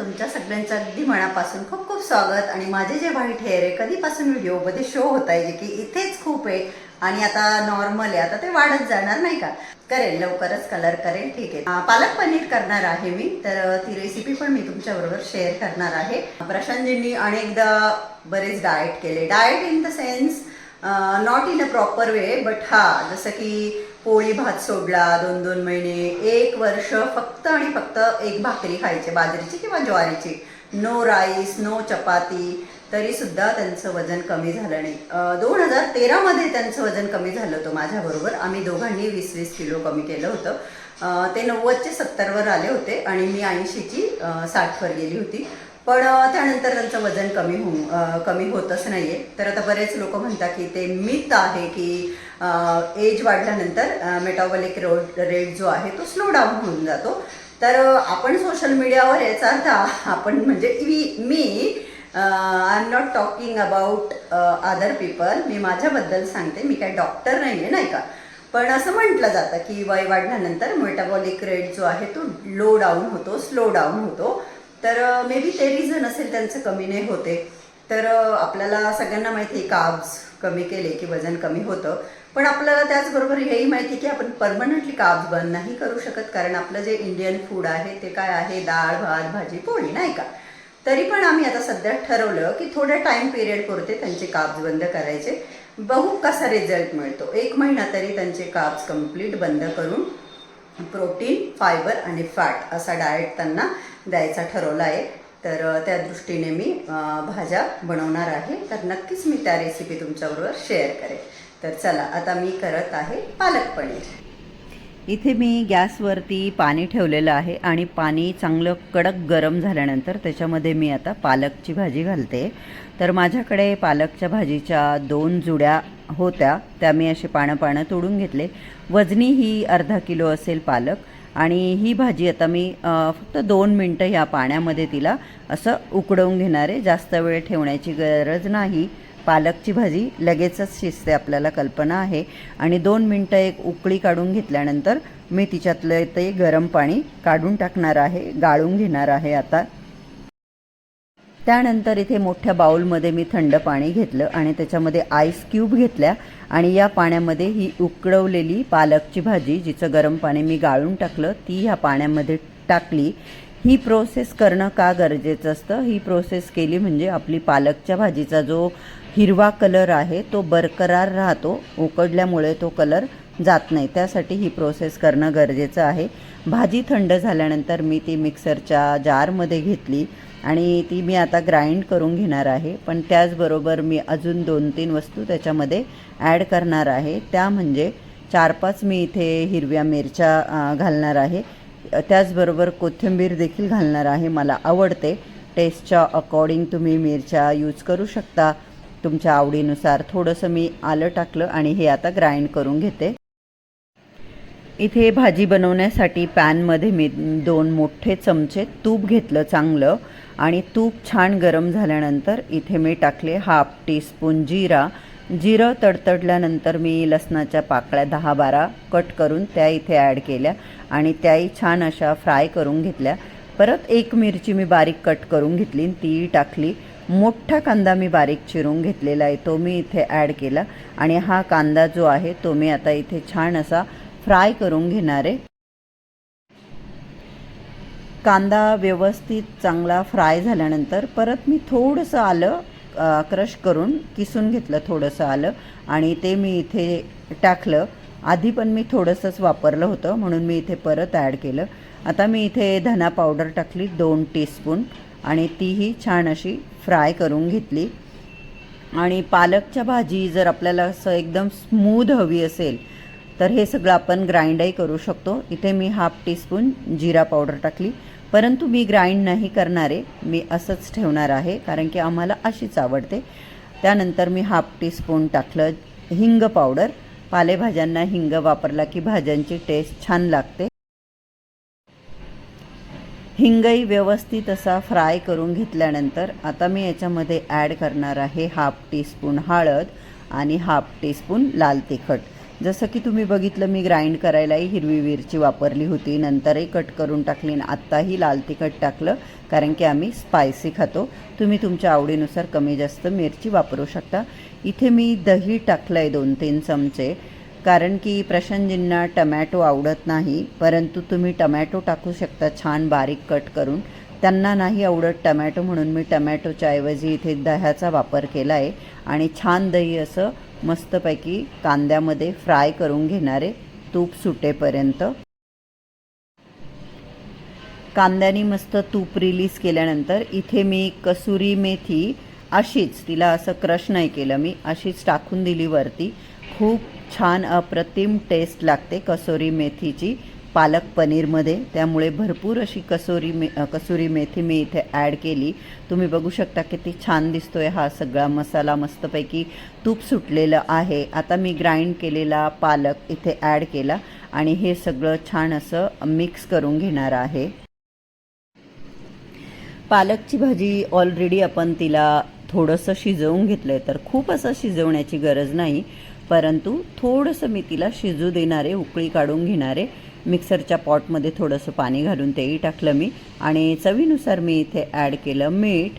तुमच्या सगळ्यांचं अगदी मनापासून खूप खूप स्वागत. आणि माझे जे व्हाईट हेअर आहे कधीपासून व्हिडिओमध्ये शो होत आहे जे की इथेच खूप आहे आणि आता नॉर्मल आहे आता ते वाढत जाणार नाही का? करेल लवकरच कलर करेल ठीक आहे. पालक पनीर करणार आहे मी तर ती रेसिपी पण मी तुमच्याबरोबर शेअर करणार आहे. प्रशांतजींनी अनेकदा बरेच डाएट केले. Diet in the sense not in a proper way but हा जसं की पोळी भात सोडला दोन दोन महिने एक वर्ष फक्त आणि फक्त एक भाकरी खायची बाजरीची किंवा ज्वारीची. नो राईस नो चपाती तरी सुद्धा त्यांचं वजन कमी झालं नाही. दोन हजार तेरामध्ये त्यांचं वजन कमी झालं होतं माझ्याबरोबर. आम्ही दोघांनी वीस वीस किलो कमी केलं होतं. ते नव्वदचे सत्तरवर आले होते आणि मी ऐंशीची साठवर गेली होती. पण त्यानंतर त्यांचं वजन कमी होऊ कमी होतच नाही आहे तर आता बरेच लोक म्हणतात की ते मिथ आहे की एज वाढल्यानंतर मेटाबॉलिक रोड रेट जो आहे तो स्लो डाऊन होऊन जातो. तर आपण सोशल मीडियावर याचा अर्थ आपण म्हणजे मी- मी I am not talking about other people मी माझ्याबद्दल सांगते. मी काय डॉक्टर नाही आहे नाही का? पण असं म्हटलं जातं की वय वाढल्यानंतर मेटाबॉलिक रेट जो आहे तो लो डाऊन होतो स्लो डाऊन होतो. तर मे बी ते रिझन असेल त्यांचं कमी नाही होते. तर आपल्याला सगळ्यांना माहिती आहे काब्स कमी केले की वजन कमी होतं. पण आपल्याला त्याचबरोबर हेही माहिती आहे की आपण परमनंटली काब्स बंद नाही करू शकत कारण आपलं जे इंडियन फूड आहे ते काय आहे? डाळ भात भाजी पोळी नाही का? तरी पण आम्ही आता सध्या ठरवलं की थोड्या टाईम पिरियड पुरते त्यांचे काब्स बंद करायचे. बघू कसा रिझल्ट मिळतो. एक महिना तरी त्यांचे काब्स कंप्लीट बंद करून प्रोटीन फायबर आणि फॅट असा डाएट त्यांना द्यायचा ठरवला आहे तर त्या दृष्टीने मी भाज्या बनवणार आहे. तर नक्कीच मी त्या रेसिपी तुमच्याबरोबर शेअर करेन. तर चला आता मी करत आहे पालक पनीर. इथे मी गॅसवरती पाणी ठेवलेलं आहे आणि पाणी चांगलं कडक गरम झाल्यानंतर त्याच्यामध्ये मी आता पालकची भाजी घालते. तर माझ्याकडे पालकच्या भाजीच्या दोन जुड्या होत्या. त्या मी असे पानं पानं तोडून घेतले. वजनी ही अर्धा किलो असेल पालक. आणि ही भाजी आता मी फक्त दोन मिनटं ह्या पाण्यामध्ये तिला असं उकडवून घेणार आहे. जास्त वेळ ठेवण्याची गरज नाही. पालकची भाजी लगेचच शिजते आपल्याला कल्पना आहे. आणि दोन मिनटं एक उकळी काढून घेतल्यानंतर मी तिच्यातलं ते गरम पाणी काढून टाकणार आहे गाळून घेणार आहे आता. त्यानंतर इथे मोठ्या बाऊलमध्ये मी थंड पाणी घेतलं आणि त्याच्यामध्ये आईस क्यूब घेतल्या आणि या पाण्यामध्ये ही उकडवलेली पालकची भाजी जिचं गरम पाणी मी गाळून टाकलं ती ह्या पाण्यामध्ये टाकली. ही प्रोसेस करणं का गरजेचं असतं? ही प्रोसेस केली म्हणजे आपली पालकच्या भाजीचा जो हिरवा कलर आहे तो बरकरार राहतो. उकडल्यामुळे तो कलर जात नाही. त्यासाठी ही प्रोसेस करणं गरजेचं आहे. भाजी थंड झाल्यानंतर मी ती मिक्सरच्या जारमध्ये घेतली. आणि ती मी आता ग्राइंड करून घेणार आहे. पण त्याचबरोबर मी अजून दोन तीन वस्तू त्याच्यामध्ये ॲड करणार आहे. त्या म्हणजे चार पाच मी इथे हिरव्या मिरच्या घालणार आहे. त्याचबरोबर कोथिंबीर देखील घालणार आहे. मला आवडते. टेस्टच्या अकॉर्डिंग तुम्ही मिरच्या यूज करू शकता. तुमच्या आवडीनुसार थोडंसं मी आलं टाकलं आणि हे आता ग्राइंड करून घेते. इथे भाजी बनवण्यासाठी पॅनमध्ये मी दोन मोठे चमचे तूप घेतलं चांगलं आणि तूप छान गरम झाल्यानंतर इथे मी टाकले हाफ टीस्पून जिरा. जिरं तडतडल्यानंतर मी लसणाच्या पाकळ्या दहा बारा कट करून त्या इथे ॲड केल्या आणि त्याही छान अशा फ्राय करून घेतल्या. परत एक मिरची मी बारीक कट करून घेतली आणि ती टाकली. मोठा कांदा मी बारीक चिरून घेतलेला आहे तो मी इथे ॲड केला आणि हा कांदा जो आहे तो मी आता इथे छान असा फ्राय करून घेणार आहे. कांदा व्यवस्थित चांगला फ्राय झाल्यानंतर परत मी थोडंसं आलं क्रश करून किसून घेतलं थोडंसं आलं आणि ते मी इथे टाकलं. आधी पण मी थोडंसंच वापरलं होतं म्हणून मी इथे परत ॲड केलं. आता मी इथे धना पावडर टाकली दोन टीस्पून आणि तीही छान अशी फ्राय करून घेतली. आणि पालकच्या भाजी जर आपल्याला असं एकदम स्मूद हवी असेल तर हे सगळं आपण ग्राइंडही करू शकतो. इथे मी हाफ टीस्पून जिरा पावडर टाकली. परंतु मी ग्राइंड नाही करणार आहे मी असंच ठेवणार आहे कारण की आम्हाला अशीच आवडते. त्यानंतर मी हाफ टीस्पून टाकलं हिंग पावडर. पालेभाज्यांना हिंग वापरला की भाज्यांची टेस्ट छान लागते. हिंगही व्यवस्थित असा फ्राय करून घेतल्यानंतर आता मी याच्यामध्ये ॲड करणार आहे हाफ टीस्पून हळद आणि हाफ टीस्पून लाल तिखट. जसं की तुम्ही बघितलं मी ग्राइंड करायलाही हिरवी मिरची वापरली होती. नंतरही कट करून टाकली आणि आत्ताही लाल तिखट टाकलं कारण की आम्ही स्पायसी खातो. तुम्ही तुमच्या आवडीनुसार कमी जास्त मिरची वापरू शकता. इथे मी दही टाकलं आहे दोन तीन चमचे कारण की प्रशांतजींना टमॅटो आवडत नाही. परंतु तुम्ही टमॅटो टाकू शकता छान बारीक कट करून. त्यांना नाही आवडत टमॅटो म्हणून मी टमॅटोच्या ऐवजी इथे दह्याचा वापर केला आहे आणि छान दही असं मस्तपैकी कांद्यामध्ये फ्राय करून घेणारे तूप सुटेपर्यंत. कांद्यानी मस्त तूप रिलीज केल्यानंतर इथे मी कसुरी मेथी अशीच तिला असं क्रश नाही केलं मी अशीच टाकून दिली वरती. खूप छान अप्रतिम टेस्ट लागते कसुरी मेथीची. पालक पनीरमध्ये. त्यामुळे भरपूर अशी कसुरी मे कसुरी मेथी मी इथे ॲड केली. तुम्ही बघू शकता किती छान दिसतोय हा सगळा मसाला. मस्तपैकी तूप सुटलेलं आहे. आता मी ग्राइंड केलेला पालक इथे ॲड केला आणि हे सगळं छान असं मिक्स करून घेणार आहे. पालकची भाजी ऑलरेडी आपण तिला थोडंसं शिजवून घेतलं आहे तर खूप असं शिजवण्याची गरज नाही. परंतु थोडंसं मी तिला शिजू देणारे उकळी काढून घेणारे. मिक्सरच्या पॉटमध्ये थोडंसं पाणी घालून तेही टाकलं मी. आणि चवीनुसार मी इथे ॲड केलं मीठ.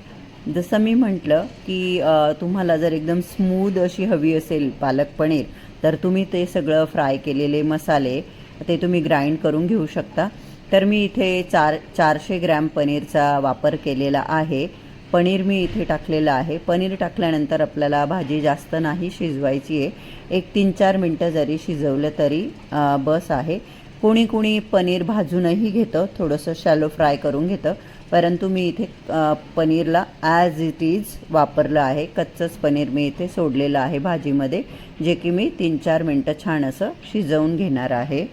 जसं मी म्हटलं की तुम्हाला जर एकदम स्मूद अशी हवी असेल पालक पनीर तर तुम्ही ते सगळं फ्राय केलेले मसाले ते तुम्ही ग्राइंड करून घेऊ शकता. तर मी इथे चार चारशे ग्रॅम पनीरचा वापर केलेला आहे. पनीर मी इथे टाकलेलं आहे. पनीर टाकल्यानंतर आपल्याला भाजी जास्त नाही शिजवायची आहे. एक तीन चार मिनटं जरी शिजवलं तरी बस आहे. कोणी कोणी पनीर भाजूनही घेतं थोडंसं शॅलो फ्राय करून घेतं. परंतु मी इथे पनीरला ॲज इट इज वापरलं आहे. कच्चंच पनीर मी इथे सोडलेलं आहे भाजीमध्ये जे की मी तीन चार मिनटं छान असं शिजवून घेणार आहे.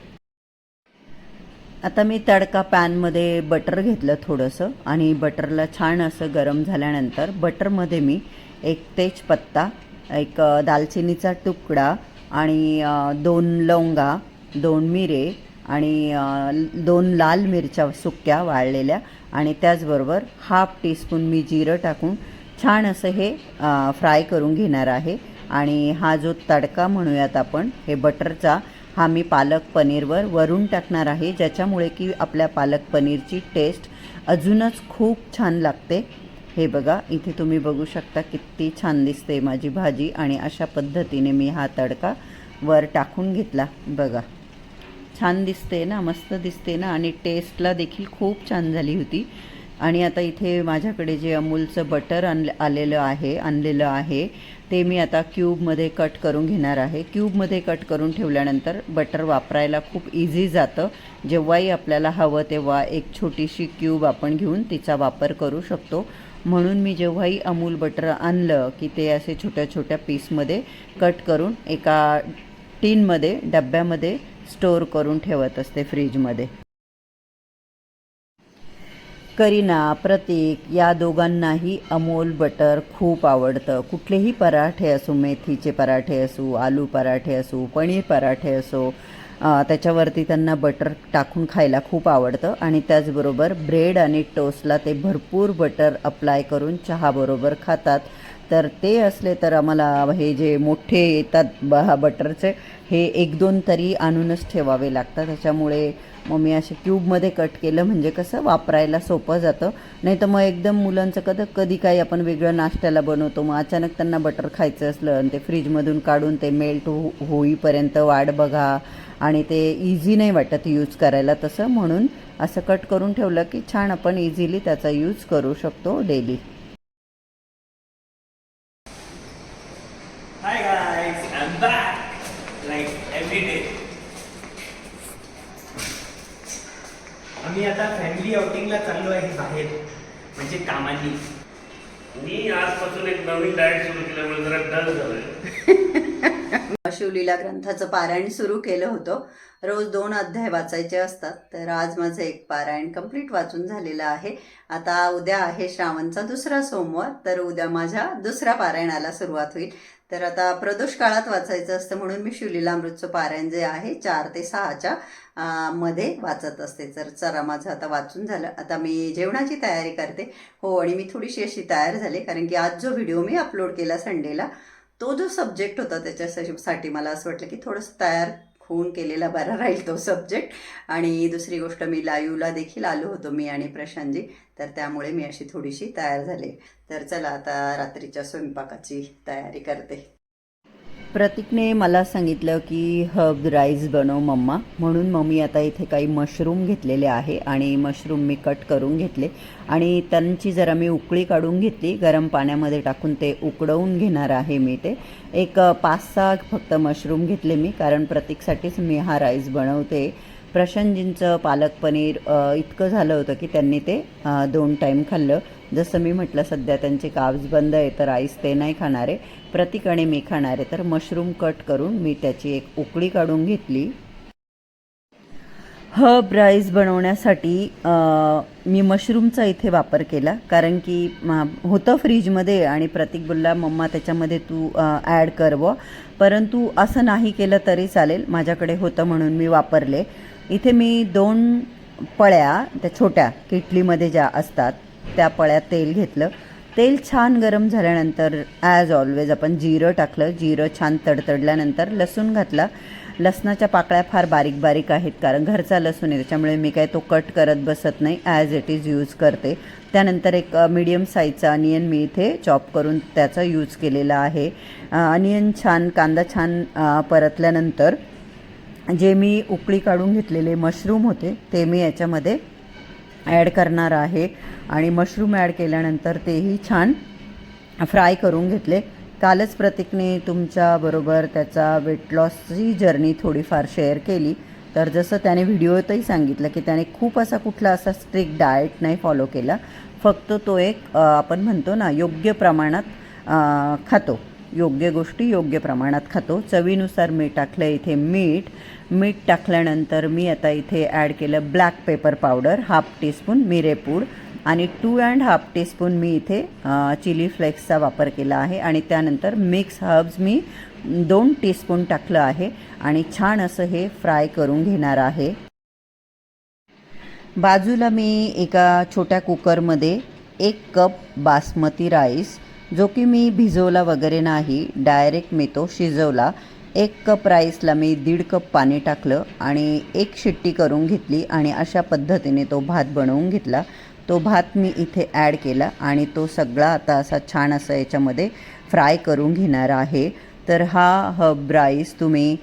आता मी तडका पॅनमध्ये बटर घेतलं थोडंसं आणि बटरला छान असं गरम झाल्यानंतर बटरमध्ये मी एक तेजपत्ता एक दालचिनीचा तुकडा आणि दोन लवंगा दोन मिरे आणि दोन लाल मिरच्या सुक्या वाळलेल्या आणि त्याचबरोबर हाफ टीस्पून मी जिरं टाकून छान असं हे फ्राय करून घेणार आहे. आणि हा जो तडका म्हणूयात आपण हे बटरचा हा मी पालक पनीरवर वरून टाकणार आहे ज्याच्यामुळे की आपल्या पालक पनीरची टेस्ट अजूनच खूप छान लागते. हे बघा इथे तुम्ही बघू शकता किती छान दिसते माझी भाजी आणि अशा पद्धतीने मी हा तडका वर टाकून घेतला. बघा. छान दिसते ना मस्त दिसते ना आणि टेस्टला देखील खूप छान झाली होती. आणि आता इथे माझ्याकडे जे अमूलचं बटर आणलं आलेलं आहे आणलेलं आहे ते मी आता क्यूबमध्ये कट करून घेणार आहे. क्यूबमध्ये कट करून ठेवल्यानंतर बटर वापरायला खूप इझी जातं. जेव्हाही आपल्याला हवं तेव्हा एक छोटीशी क्यूब आपण घेऊन तिचा वापर करू शकतो. म्हणून मी जेव्हाही अमूल बटर आणलं की ते असे छोट्या छोट्या पीसमध्ये कट करून एका टीनमध्ये डब्यामध्ये स्टोअर करून ठेवत असते फ्रीजमध्ये. करीना प्रतीक या दोघांनाही अमोल बटर खूप आवडतं. कुठलेही पराठे असो मेथीचे पराठे असो आलू पराठे असो पनीर पराठे असो त्याच्यावरती त्यांना बटर टाकून खायला खूप आवडतं. आणि त्याचबरोबर ब्रेड आणि टोस्टला ते भरपूर बटर अप्लाय करून चहाबरोबर खातात. तर ते असले तर आम्हाला हे जे मोठे येतात ब बटरचे हे एक दोन तरी आणूनच ठेवावे लागतात. त्याच्यामुळे मग मी असे क्यूबमध्ये कट केलं म्हणजे कसं वापरायला सोपं जातं. नाही तर मग एकदम मुलांचं कधी कधी काही आपण वेगळं नाश्त्याला बनवतो मग अचानक त्यांना बटर खायचं असलं आणि ते फ्रीजमधून काढून ते मेल्ट हो होईपर्यंत वाट बघा आणि ते इझी नाही वाटत यूज करायला. तसं म्हणून असं कट करून ठेवलं की छान आपण इझिली त्याचा यूज करू शकतो डेली आम्ही आता फॅमिली आउटिंगला चाललो आहे बाहेर म्हणजे कामानी. मी आजपासून एक नवीन डाएट सुरू केल्यामुळे जरा डल झालोय. शिवलीला ग्रंथाचं पारायण सुरू केलं होतं. रोज दोन अध्याय वाचायचे असतात तर आज माझं एक पारायण कंप्लीट वाचून झालेलं आहे. आता उद्या आहे श्रावणचा दुसरा सोमवार तर उद्या माझ्या दुसऱ्या पारायणाला सुरुवात होईल. तर आता प्रदोष काळात वाचायचं असतं म्हणून मी शिवलीला अमृतचं पारायण जे आहे चार ते सहाच्या मध्ये वाचत असते. तर चला माझं आता वाचून झालं. आता मी जेवणाची तयारी करते. हो आणि मी थोडीशी अशी तयार झाले कारण की आज जो व्हिडिओ मी अपलोड केला संडेला तो जो सब्जेक्ट होता त्याच्यासाठी मला असं वाटलं की थोडंसं तयार होऊन केलेला बरा राहील तो सब्जेक्ट आणि दुसरी गोष्ट मी लाईव्हला देखील आलो होतो मी आणि प्रशांतजी. तर त्यामुळे मी अशी थोडीशी तयार झाले. तर चला आता रात्रीच्या स्वयंपाकाची तयारी करते. प्रतीकने मला सांगितलं की हर्ब राईस बनव मम्मा. म्हणून मम्मी आता इथे काही मशरूम घेतलेले आहे आणि मशरूम मी कट करून घेतले. आणि त्यांची जरा मी उकळी काढून घेतली. गरम पाण्यामध्ये टाकून ते उकडवून घेणार आहे मी ते. एक पाच सहा फक्त मशरूम घेतले मी कारण प्रतीकसाठीच मी हा राईस बनवते. प्रशांतजींचं पालक पनीर इतकं झालं होतं की त्यांनी ते दोन टाईम खाल्लं. जसं मी म्हटलं सध्या त्यांचे काब्ज बंद आहे तर राईस ते नाही खाणारे. प्रतीक आणि मी खाणारे. तर मशरूम कट करून मी त्याची एक उकळी काढून घेतली. हब राईस बनवण्यासाठी मी मशरूमचा इथे वापर केला. कारण की होतं फ्रीजमध्ये आणि प्रतीक बोलला मम्मा त्याच्यामध्ये तू ॲड करव परंतु असं नाही केलं तरी चालेल. माझ्याकडे होतं म्हणून मी वापरले. इथे मी दोन पळ्या त्या छोट्या किटलीमध्ये ज्या असतात त्या पळ्यात तेल घेतलं. तेल छान गरम झाल्यानंतर ॲज ऑलवेज आपण जिरं टाकलं. जिरं छान तडतडल्यानंतर लसूण घातला. लसणाच्या पाकळ्या फार बारीक बारीक आहेत कारण घरचा लसूण आहे त्याच्यामुळे मी काय तो कट करत बसत नाही ॲज इट इज यूज करते. त्यानंतर एक मीडियम साईजचा अनियन मी इथे चॉप करून त्याचा यूज केलेला आहे. अनियन छान कांदा छान परतल्यानंतर जे मी उकळी काढून घेतलेले मशरूम होते ते मी याच्यामध्ये ॲड करणार आहे आणि मशरूम ॲड केल्यानंतर तेही छान फ्राय करून घेतले. कालच प्रतीकने तुमच्याबरोबर त्याचा वेट लॉसची जर्नी थोडीफार शेअर केली. तर जसं त्याने व्हिडिओतही सांगितलं की त्याने खूप असा कुठला असा स्ट्रिक्ट डाएट नाही फॉलो केला. फक्त तो एक आपण म्हणतो ना योग्य प्रमाणात खातो. योग्य गोष्टी योग्य प्रमाणात खातो. चवीनुसार मी टाकलं इथे मीठ. मीठ टाकल्यानंतर मी आता इथे ॲड केलं black pepper powder half teaspoon मिरेपूड आणि टू अँड हाफ टीस्पून मी इथे चिली फ्लेक्सचा वापर केला आहे. आणि त्यानंतर मिक्स हर्ब्स मी दोन टीस्पून टाकलं आहे आणि छान असं हे फ्राय करून घेणार आहे. बाजूला मी एका छोट्या कुकरमध्ये एक कप बासमती राईस जो की मी भिजवला वगैरे नाही डायरेक्ट मी तो शिजवला. एक कप राईसला मी दीड कप पाणी टाकलं आणि एक शिट्टी करून घेतली आणि अशा पद्धतीने तो भात बनवून घेतला. तो भात मी इथे ॲड केला आणि तो सगळा आता असा छान असा याच्यामध्ये फ्राय करून घेणार आहे. तर हा हब राईस तुम्ही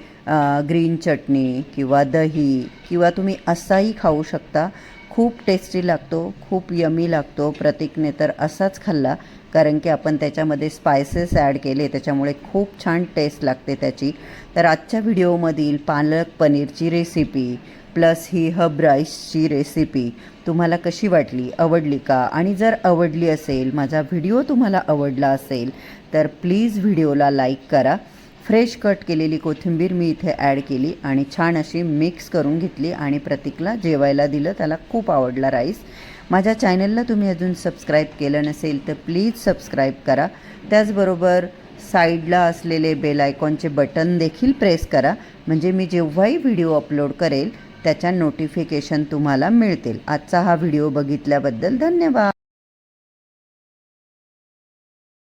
ग्रीन चटणी किंवा दही किंवा तुम्ही असाही खाऊ शकता. खूप टेस्टी लागतो खूप यमी लागतो प्रतीकने तर असाच खाल्ला. कारण की आपण त्याच्यामध्ये स्पायसेस ॲड केले त्याच्यामुळे खूप छान टेस्ट लागते त्याची. तर आजच्या व्हिडिओमधील पालक पनीरची रेसिपी प्लस ही हब राईसची रेसिपी तुम्हाला कशी वाटली आवडली का? आणि जर आवडली असेल माझा व्हिडिओ तुम्हाला आवडला असेल तर प्लीज व्हिडिओला लाईक करा. फ्रेश कट केलेली कोथिंबीर मी इथे ॲड केली आणि छान अशी मिक्स करून घेतली आणि प्रतीकला जेवायला दिलं. त्याला खूप आवडला राईस. माझ्या चॅनलला तुम्ही अजून सबस्क्राईब केलं नसेल तर प्लीज सबस्क्राईब करा. त्याचबरोबर साईडला असलेले बेल आयकॉनचे बटन देखील प्रेस करा. म्हणजे मी जेव्हाही व्हिडिओ अपलोड करेल त्याच्या नोटिफिकेशन तुम्हाला मिळतील. आजचा हा व्हिडिओ बघितल्याबद्दल धन्यवाद.